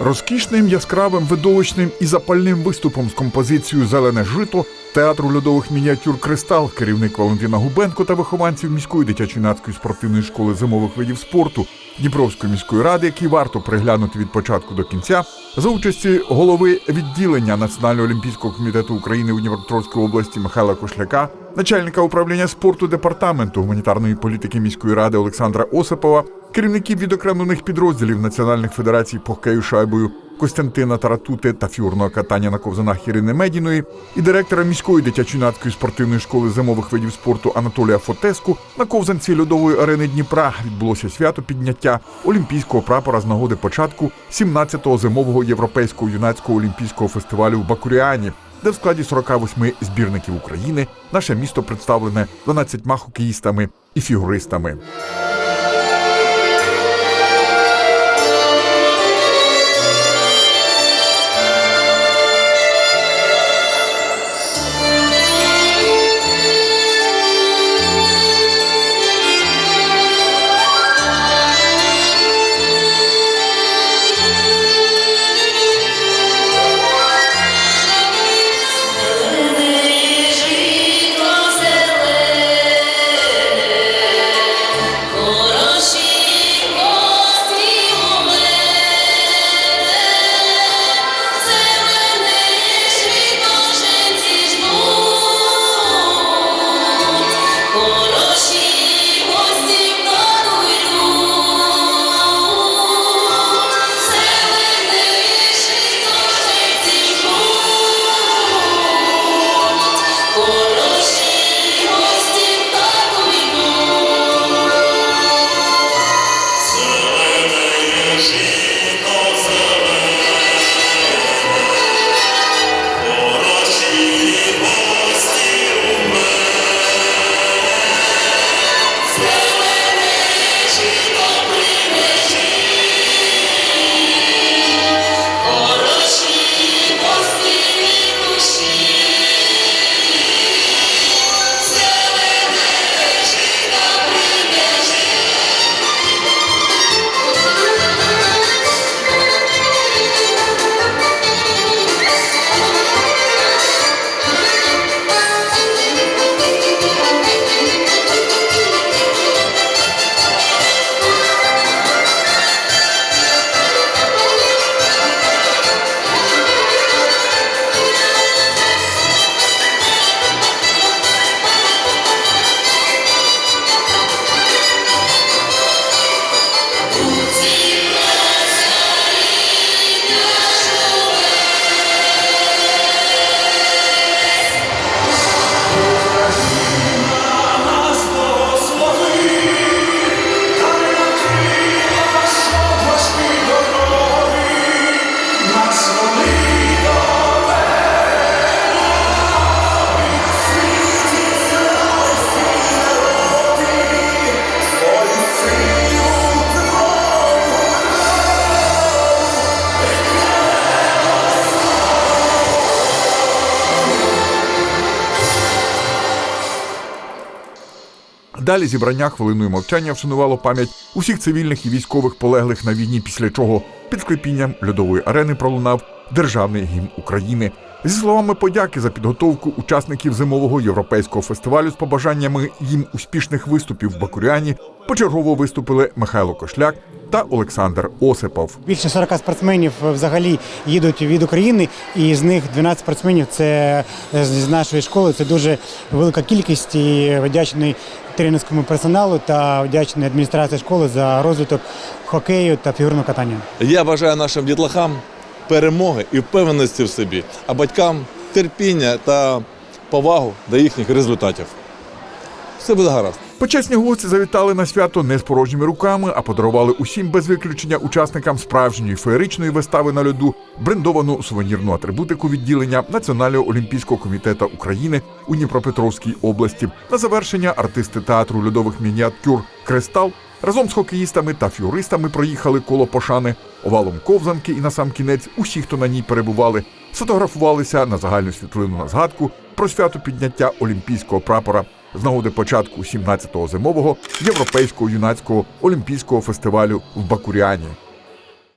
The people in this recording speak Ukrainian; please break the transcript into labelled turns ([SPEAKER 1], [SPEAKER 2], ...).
[SPEAKER 1] Розкішним, яскравим, видовищним і запальним виступом з композицією Зелене жито театру льодових мініатюр Кристал, керівник Валентина Губенко та вихованців міської дитячо-юнацької спортивної школи зимових видів спорту Дніпровської міської ради, який варто приглянути від початку до кінця, за участі голови відділення Національного олімпійського комітету України у Дніпропетровській області Михайла Кошляка, начальника управління спорту департаменту гуманітарної політики міської ради Олександра Осипова, керівників відокремлених підрозділів національних федерацій по хокею шайбою Костянтина Таратути та фігурного катання на ковзанах Ірини Медіної і директора міської дитячо-юнацької спортивної школи зимових видів спорту Анатолія Фотеску на ковзанці льодової арени Дніпра відбулося свято підняття олімпійського прапора з нагоди початку 17-го зимового європейського юнацького олімпійського фестивалю в Бакуріані, де в складі 48 збірників України наше місто представлене 12 хокеїстами і фігуристами. Далі зібрання хвилиною мовчання вшанувало пам'ять усіх цивільних і військових полеглих на війні, після чого під склепінням льодової арени пролунав державний гімн України. Зі словами подяки за підготовку учасників зимового європейського фестивалю з побажаннями їм успішних виступів в Бакуріані почергово виступили Михайло Кошляк та Олександр Осипов.
[SPEAKER 2] Більше 40 спортсменів взагалі їдуть від України, і з них 12 спортсменів це з нашої школи. Це дуже велика кількість і вдячний тренерському персоналу та вдячний адміністрації школи за розвиток хокею та фігурного катання.
[SPEAKER 3] Я бажаю нашим дітлахам перемоги і впевненості в собі, а батькам терпіння та повагу до їхніх результатів. Все буде гаразд.
[SPEAKER 1] Почесні гості завітали на свято не з порожніми руками, а подарували усім без виключення учасникам справжньої феєричної вистави на льоду брендовану сувенірну атрибутику відділення Національного олімпійського комітету України у Дніпропетровській області. На завершення артисти театру льодових мініатюр Кристал разом з хокеїстами та фігуристами проїхали коло пошани овалом ковзанки і на сам кінець усі, хто на ній перебували, сфотографувалися на загальну світлину на згадку про свято підняття олімпійського прапора з нагоди початку 17-го зимового європейського юнацького олімпійського фестивалю в Бакуріані.